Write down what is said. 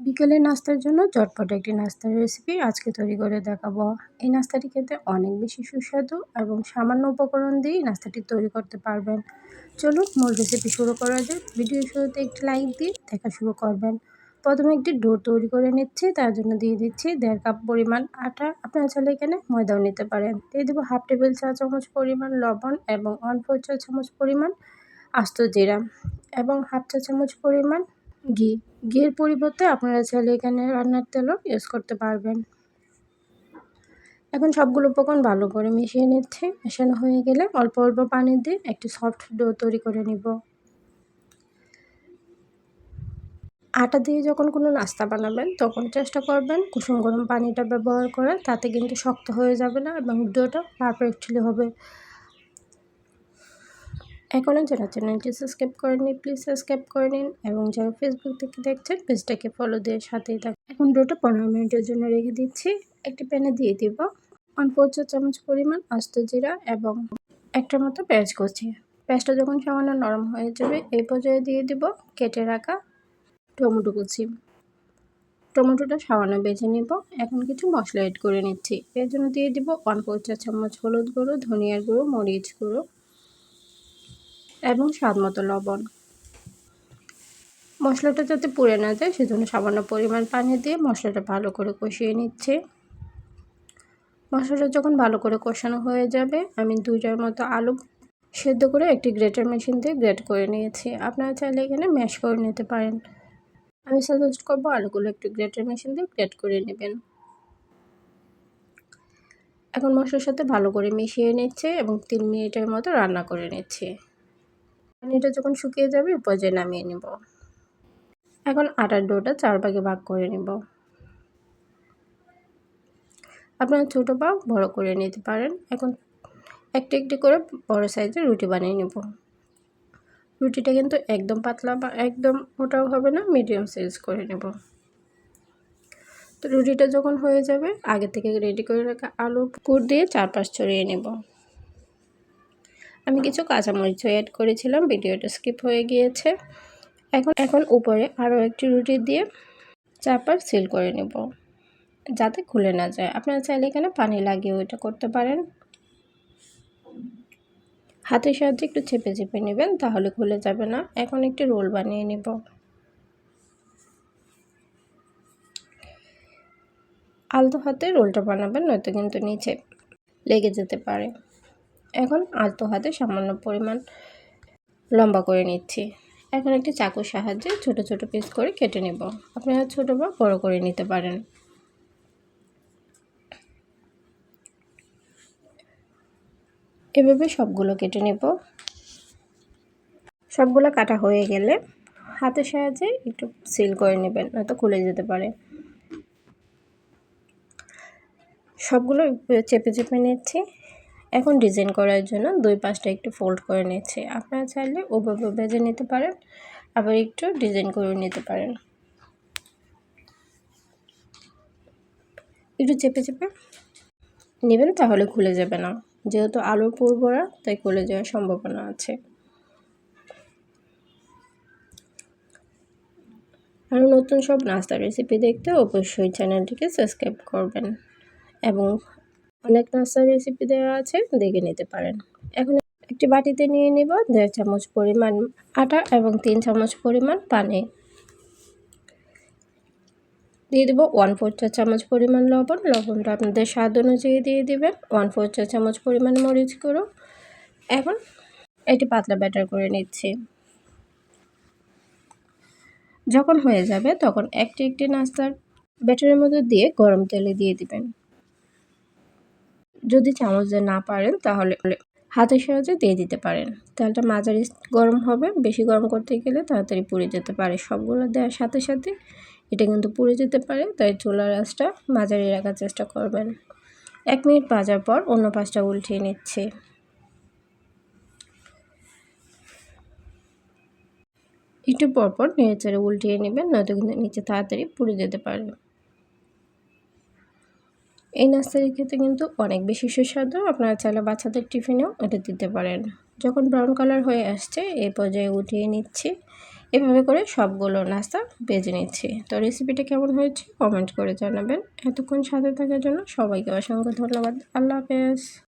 বিকেলে নাস্তার জন্য চটপট একটি নাস্তার রেসিপি আজকে তৈরি করে দেখাবো। এই নাস্তাটি খেতে অনেক বেশি সুস্বাদু এবং সামান্য উপকরণ দিয়েই নাস্তাটি তৈরি করতে পারবেন। চলুন মূল রেসিপি শুরু করা যাক। ভিডিও শুরুতে একটি লাইক দিয়ে দেখা শুরু করবেন। প্রথমে একটি ডো তৈরি করে নিচ্ছি, তার জন্য দিয়ে দিচ্ছি দেড় কাপ পরিমাণ আটা। আপনারা চাইলে এখানে ময়দাও নিতে পারেন। দিয়ে দেবো হাফ টেবিল চা চামচ পরিমাণ লবণ এবং ফোর চা চামচ পরিমাণ আস্ত জিরা এবং হাফ চা চামচ পরিমাণ ঘি, ঘিয়ের পরিবর্তে আপনারা চাইলে এখানে রান্নার তেলও ইউজ করতে পারবেন। এখন সবগুলো উপকরণ ভালো করে মিশিয়ে নিচ্ছি। মেশানো হয়ে গেলে অল্প অল্প পানি দিয়ে একটি সফট ডো তৈরি করে নিব। আটা দিয়ে যখন কোনো নাস্তা বানাবেন, তখন চেষ্টা করবেন কুসুম গরম পানিটা ব্যবহার করে তাতে কিন্তু শক্ত হয়ে যাবে না এবং ডোটা পারফেক্টলি হবে। এখনও যারা চ্যানেলটি সাবস্ক্রাইব করেনি প্লিজ সাবস্ক্রাইব করে নিন এবং যারা ফেসবুক থেকে দেখছেন পেজটাকে ফলো দিয়ে সাথেই থাক এখন ডোটা পনেরো মিনিটের জন্য রেখে দিচ্ছি। একটি প্যানে দিয়ে দিব ফোর চা চামচ পরিমাণ আস্ত জিরা এবং একটা মতো পেঁয়াজ কুচি। পেঁয়াজটা যখন সামান্য নরম হয়ে যাবে, এই পর্যায়ে দিয়ে দিব কেটে রাখা টমেটো কুচি। টমেটোটা সামান্য বেছে নিব। এখন কিছু মশলা এড করে নিচ্ছি। এর জন্য দিয়ে দিব ফোর চা চামচ হলুদ গুঁড়ো, ধনিয়ার গুঁড়ো, মরিচ গুঁড়ো। এবং স্বাদ মতো লবণ। মশলাটা যাতে পুড়ে না যায়, সেজন্য সামান্য পরিমাণ পানি দিয়ে মশলাটা ভালো করে কষিয়ে নিচ্ছে। মশলাটা যখন ভালো করে কষানো হয়ে যাবে, আমি দুইটার মতো আলু সেদ্ধ করে একটি গ্রেটার মেশিন দিয়ে গ্রেট করে নিয়েছি। আপনারা চাইলে এখানে ম্যাশ করে নিতে পারেন। আমি সাজেস্ট করব আলুগুলো একটু গ্রেটার মেশিন দিয়ে গ্রেট করে নেবেন। এখন মশলার সাথে ভালো করে মিশিয়ে নিচ্ছে এবং তিন মিনিটের মতো রান্না করে নিচ্ছে। পানিটা যখন শুকিয়ে যাবে পর্যায়ে নামিয়ে নেব। এখন আটার ডোটা চার ভাগে ভাগ করে নেব। আপনারা ছোটো বা বড় করে নিতে পারেন। এখন একটি একটি করে বড় সাইজের রুটি বানিয়ে নেব। রুটিটা কিন্তু একদম পাতলা বা একদম মোটাও হবে না মিডিয়াম সাইজ করে নেব। তো রুটিটা যখন হয়ে যাবে, আগে থেকে রেডি করে রাখা আলু পুর দিয়ে চারপাশ ছড়িয়ে নেব। আমি কিছু কাঁচামরিচও অ্যাড করেছিলাম, ভিডিওটা স্কিপ হয়ে গিয়েছে। এখন এখন উপরে আরও একটি রুটি দিয়ে চাপার সিল করে নেব, যাতে খুলে না যায়। আপনারা চাইলে এখানে পানি লাগিয়ে ওইটা করতে পারেন। হাতের সাহায্যে একটু চেপে চেপে নেবেন, তাহলে খুলে যাবে না। এখন একটি রোল বানিয়ে নেব। আলতো হাতে রোলটা বানাবেন, নয়তো কিন্তু নিচে লেগে যেতে পারে। এখন আলতো হাতে সামান্য পরিমাণ লম্বা করে নিচ্ছি। এখন একটি চাকুর সাহায্যে ছোট ছোট পিস করে কেটে নেব। আপনারা ছোটো বা বড় করে নিতে পারেন। এভাবে সবগুলো কেটে নেব। সবগুলো কাটা হয়ে গেলে হাতের সাহায্যে একটু সিল করে নেবেন, নয়তো খুলে যেতে পারে। সবগুলো চেপে চেপে নিচ্ছি। এখন ডিজাইন করার জন্য দুই পাশটা একটু ফোল্ড করে নিচ্ছি। আপনারা চাইলে ওভাবে ভেজে নিতে পারেন, আবার একটু ডিজাইন করে নিতে পারেন। একটু চেপে চেপে নেবেন, তাহলে খুলে যাবে না। যেহেতু আলুর পুরবরা তাই খুলে যাওয়ার সম্ভাবনা আছে। আরও নতুন সব নাস্তার রেসিপি দেখতে অবশ্যই চ্যানেলটিকে সাবস্ক্রাইব করবেন। এবং অনেক নাস্তার রেসিপি দেওয়া আছে, দেখে নিতে পারেন। এখন একটি বাটিতে নিয়ে নিব দেড় চামচ পরিমাণ আটা এবং তিন চামচ পরিমাণ পানি। দিয়ে দেবো ওয়ান ফোর চা চামচ পরিমাণ লবণ। লবণটা আপনাদের স্বাদ অনুযায়ী দিয়ে দিবেন। ওয়ান ফোর চা চামচ পরিমাণ মরিচ গুঁড়ো। এখন এটি পাতলা ব্যাটার করে নিচ্ছি। যখন হয়ে যাবে তখন একটি একটি নাস্তার ব্যাটারের মধ্যে দিয়ে গরম তেলে দিয়ে দিবেন। যদি চামচ দিয়ে না পারেন, তাহলে হাতের সাহায্যে দিয়ে দিতে পারেন। তেলটা মাঝারি গরম হবে, বেশি গরম করতে গেলে তাড়াতাড়ি পুড়ে যেতে পারে। সবগুলো দেওয়ার সাথে সাথে এটা কিন্তু পুড়ে যেতে পারে, তাই চুলার আঁচটা মাঝারি রাখার চেষ্টা করবেন। এক মিনিট ভাজার পর অন্য পাশটা উল্টিয়ে নিচ্ছে। একটু পরপর নেড়ে উল্টিয়ে নেবেন, নয়তো কিন্তু নিচে তাড়াতাড়ি পুড়ে যেতে পারে। এই নাস্তার ক্ষেত্রে কিন্তু অনেক বেশি সুস্বাদু। আপনারা চাইলে বাচ্চাদের টিফিনেও এটা দিতে পারেন। যখন ব্রাউন কালার হয়ে আসছে, এই পর্যায়ে উঠিয়ে নিচ্ছি। এভাবে করে সবগুলো নাস্তা বেজে নিচ্ছি। তো রেসিপিটা কেমন হয়েছে কমেন্ট করে জানাবেন। এতক্ষণ সাথে থাকার জন্য সবাইকে অসংখ্য ধন্যবাদ। আল্লাহ হাফেজ।